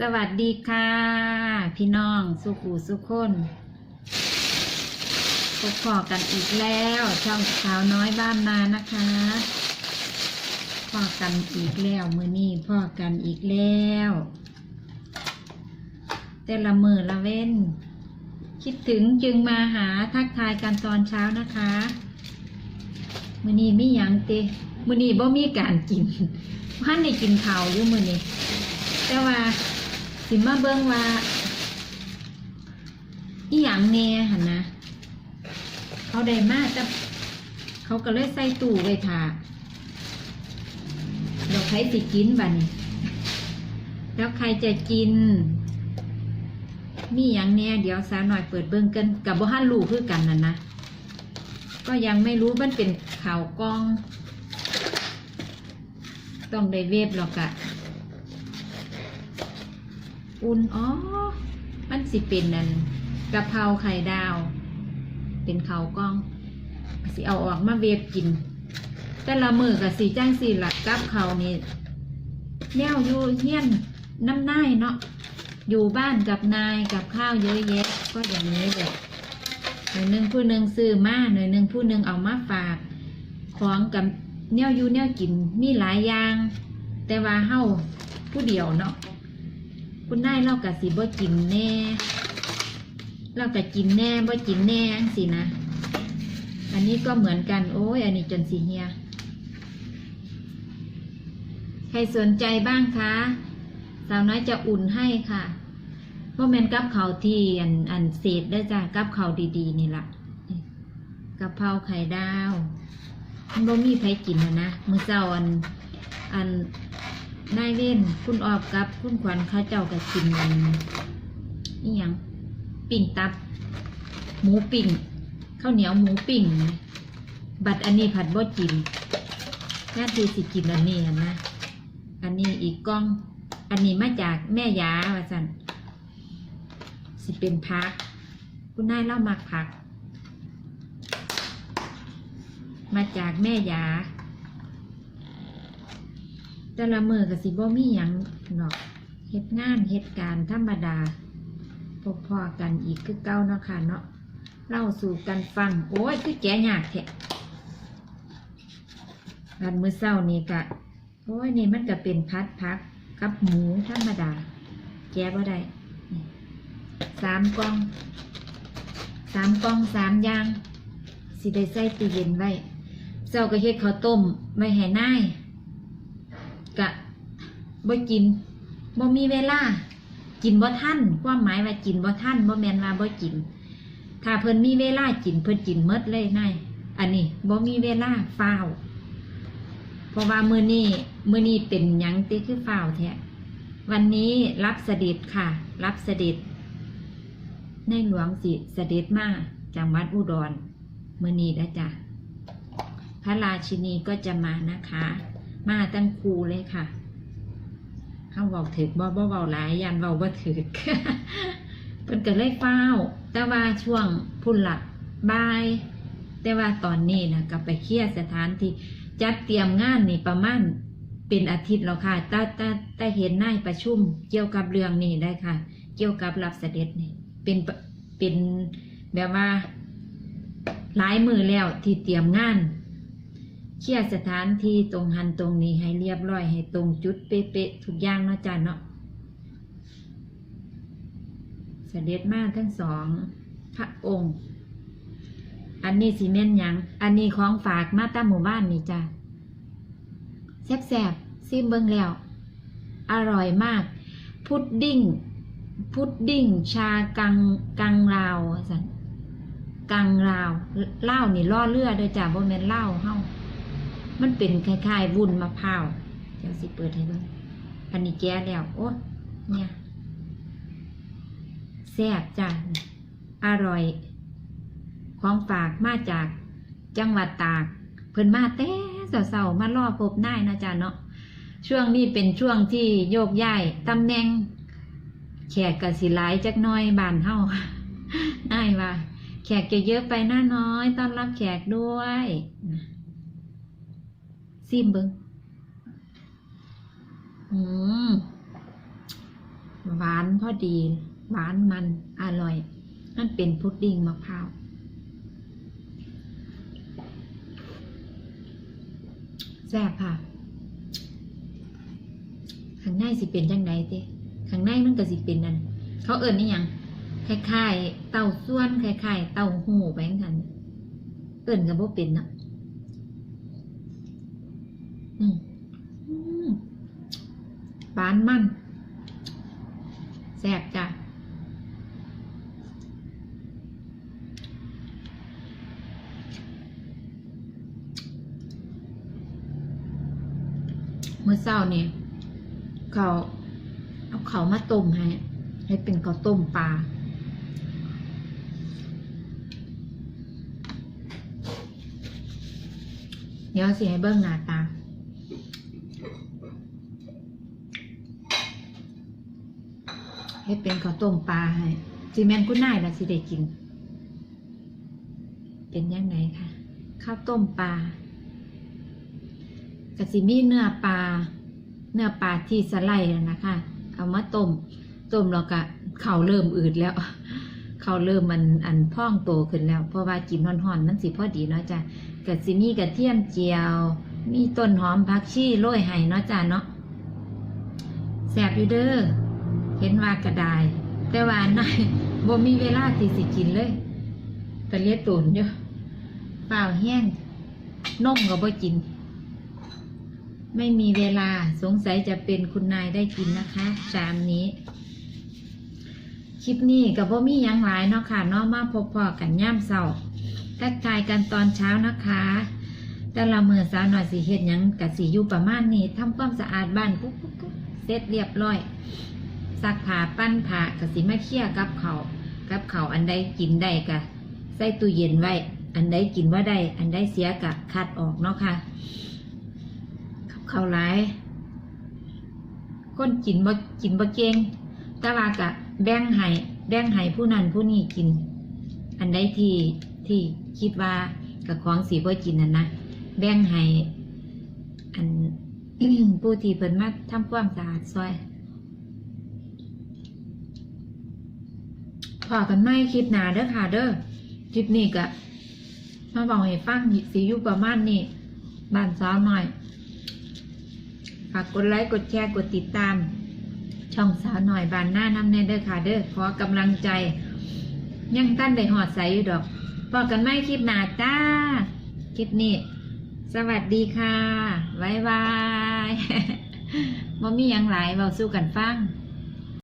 สวัสดีค่ะ พี่น้องสุขูสุขคนพบพอกันอีกแล้วช่องสาวน้อยบ้านนานะคะพ่อกันอีกแล้วมือนี้พ่อกันอีกแล้ว แต่ละมือละเว้น คิดถึงจึงมาหาทักทายกันตอนเช้านะคะมือนี้มีหยังเตมือนี้บ่มีการกินพันได้กินข้าอยู่มือนี้แต่ว่า สิมาเบิ่งว่าอีหยังแน่หันนะ เขาได้มาแต่เขาก็เลยใส่ตู้ไว้ท่าแล้วใครสิกินบันี้ แล้วใครจะกิน มีอย่างแน่เดี๋ยวสาวหน่อยเปิดเบิ่งกันกับบ่ฮันรู้คือกันนั่นนะ ก็ยังไม่รู้มันเป็นข่าวกล้อง ต้องได้เวฟหรอกอะ อุ่นอ๋อ มันสิเป็นนั่นกะเพราไข่ดาว เป็นเขากล้อง สิเอาออกมาเวฟกิน แต่ละมือกับสีจ้างสีหลักกับเขานี่แนวอยู่เฮียนน้ำนายเนาะอยู่บ้านกับนายกับข้าวเยอะแยะ ก็อย่างนี้แหละหน่อยหนึ่งผู้หนึ่งซื้อมาหน่อยหนึ่งผู้หนึ่งเอามาฝาก ของกับแนวอยู่แนวกินมีหลายอย่าง แต่ว่าเฮาผู้เดียวเนาะ คุณนายเรากะสิบ่กินแน่เรากะกินแน่บ่กินแน่สินะ อันนี้ก็เหมือนกัน โอ้ย อันนี้จนสีเฮีย ใครสนใจบ้างคะสาวน้อยจะอุ่นให้ค่ะเพราะแมนกับเขาที่อันอันเศษได้จ้ะกับเขาดีๆ นี่ละนี่กะเพราไข่ดาวมันบ่มีใครกินนะนะมือเจ้าอันอัน นายเว้นคุณออบกับคุณขวัญข้าเจ้ากับกินนนี่ยังปิ่งตับ หมูปิ่งข้าวเหนียวหมูปิ่ง บัดอันนี้ผัดบ่กินแค่ทีสิกินอันนี้นะอันนี้อีกกล้อง อันนี้มาจากแม่ยาว่าสันสิเป็นพัก คุณนายเล่ามักผัก มาจากแม่ยา แต่ละมือกับสิบ่มีหยังหรอกเฮ็ดงานเฮ็ดการธรรมดาพบพอกันอีกคือเก้าเนาะค่ะเนาะเล่าสู่กันฟัง โอ้ยคือแกยากแท้บันมือเศร้านี่กะโอ้ยนี่มันก็เป็นพัดพักกับหมูธรรมดา แกบ่ได้สามกล่องสามกล่องสามอย่างสิได้ใส่ตู้เย็นไว้เจ้าก็เฮ็ดข้าวต้มไว้ให้นาย กะบ่กินบ่มีเวลา กินบ่ทันความหมายว่ากินบ่ทันบ่แมนว่าบ่กิน ถ้าเพิ่นมีเวลากินเพิ่นกินหมดเลยนายอันนี้บ่มีเวลาฟ้าวเพราะว่ามือนี้มือนี้เป็นยังติคือฟ้าวแท้วันนี้รับเสด็จค่ะ รับเสด็จ ในหลวงสิเสด็จมาจังหวัดอุดรมือนี้นะจ๊ะพระราชินีก็จะมานะคะ มาตั้งคูเลยค่ะเขาบอกถึกบ่บ่เบาหลายยันเบาบ่ถึกเพิ่นก็เลยเฝ้า แต่ว่าช่วงพุ่นหลักบาย แต่ว่าตอนนี้นะกลับไปเคลียร์สถานที่จัดเตรียมงานนี่ประมาณเป็นอาทิตย์แล้วค่ะแต่แต่แต่เห็นนายประชุมเกี่ยวกับเรื่องนี้ได้ค่ะ เกี่ยวกับรับเสด็จนี่เป็นเป็นแบบว่าหลายมือแล้วที่เตรียมงาน เคลียร์สถานที่ตรงหันตรงนี้ให้เรียบร้อยให้ตรงจุดเป๊ะๆทุกอย่างเนาะจ้ะเนาะเสด็จมาทั้งสองพระองค์ อันนี้สีเม่นหยัง อันนี้ของฝากมาตามหมู่บ้านนี่จ้ะแซ่บๆซิมเบิงแล้ว อร่อยมาก พุดดิ้ง พุดดิ้ง ชากังกังลาวสันกังลาวเหล้านี่ล่อเลือด้วยจ้ะบ่แม่นเล้าเฮ้า มันเป็นคล้ายๆวุ้นมะพร้าวเดี๋ยวสิเปิดให้เบิ่งอันนี้แก้แล้ว โอ้เนี่ยแซ่บจ้ะอร่อย ของฝากมาจากจังหวัดตาก เพิ่นมาแต่เสาๆมารอพบนายนะจ๊ะเนาะช่วงนี้เป็นช่วงที่โยกย้ายตำแหน่งแขกกสิหลายจักน้อยบานเฮานายว่า แขกจะเยอะไปหน้าน้อย ต้อนรับแขกด้วยนะ ซิมเบิงอืมหวานพอดี หวานมันอร่อยนั่นเป็นพุดดิ้งมะพร้าวแซ่บค่ะ ข้างในสิเป็นจังไดเต้ข้างในมันก็สิเป็นนั่นเขาเอิ้นนี่หยังคล้ายๆเต้าส่วนคล้ายๆเต้าหูไปจังซั่นเอิ้นก็บ่เป็นเนาะ หวานมันแซ่บจ้ะเมื่อเช้าเนี่ยเขาเอาเขามาต้มให้ให้เป็นข้าวต้มปลาเดี๋ยวสิให้เบิ้งหน้าตา ให้เป็นข้าวต้มปลาให้จีแมนกุ้นายละสิได้กิน เป็นยังไงคะข้าวต้มปลากะสิมีเนื้อปลา เนื้อปลาที่สไลด์นะนะคะ เอามาต้ม ต้มแล้วก็เข่าเริ่มอืดแล้ว เข่าเริ่มมันอันพองโตขึ้นแล้ว เพราะว่ากินห่อนๆมันสิพอดีเนาะจ้ะกะสิมีกระเทียมเจียว มีต้นหอมผักชีโรยให้เนาะจ้ะเนาะแสบอยู่เด้อ ห็นว่ากระดาย แต่ว่านายบ่มีเวลาที่สิกินเลยตะเลียตุนอยู่เปล่าแห้งนมก็บ่กิน ไม่มีเวลาสงสัยจะเป็นคุณนายได้กินนะคะชามนี้ คลิปนี้กับพ่มีหยังหลายเนาะค่ะเนาะมาพบพอกันย่ามเศร้าทักทายกันตอนเช้านะคะแต่ละมือสาวหน่อยสิเฮ็ดยังกับสีอยู่ประมาณนี้ทำความสะอาดบ้านกุ๊กกุ๊กกุ๊กเสร็จเรียบร้อย ซักผ้าปั้นผ้ากับสีมาเคี่ยกับเขากับเขาอันใดกินได้กะใส่ตู้เย็นไว้ อันใดกินว่าได้ อันใดเสียกะคัดออกเนาะค่ะกับเขาวหลายคนกินบ่กินบ่เก่งแต่ว่ากะแบ่งให้แบ่งให้ผู้นั้นผู้นี้กิน อันใดที่ที่คิดว่ากับของสีบ่กินนั่นนะแบ่งให้อันผู้ที่เพิ่นมาทำความสะอาดซอย พอกันไม่คลิปหนาเด้อค่ะเด้อคลิปนี้กะมาบอกให้ฟังสีอยู่ประมาณนี้บ้านสาวหน่อยฝากกดไลค์กดแชร์กดติดตาม ช่องสาวหน่อยบานหน้าน้ำแน่เด้อค่ะเด้อขอกำลังใจ ยังตั้นได้หอดใสอยู่ดอกพอกันไม่คลิปหนาจ้าคลิปนี้ สวัสดีค่ะบ๊ายบายบ่มีหยังหลายเบาสู้กันฟัง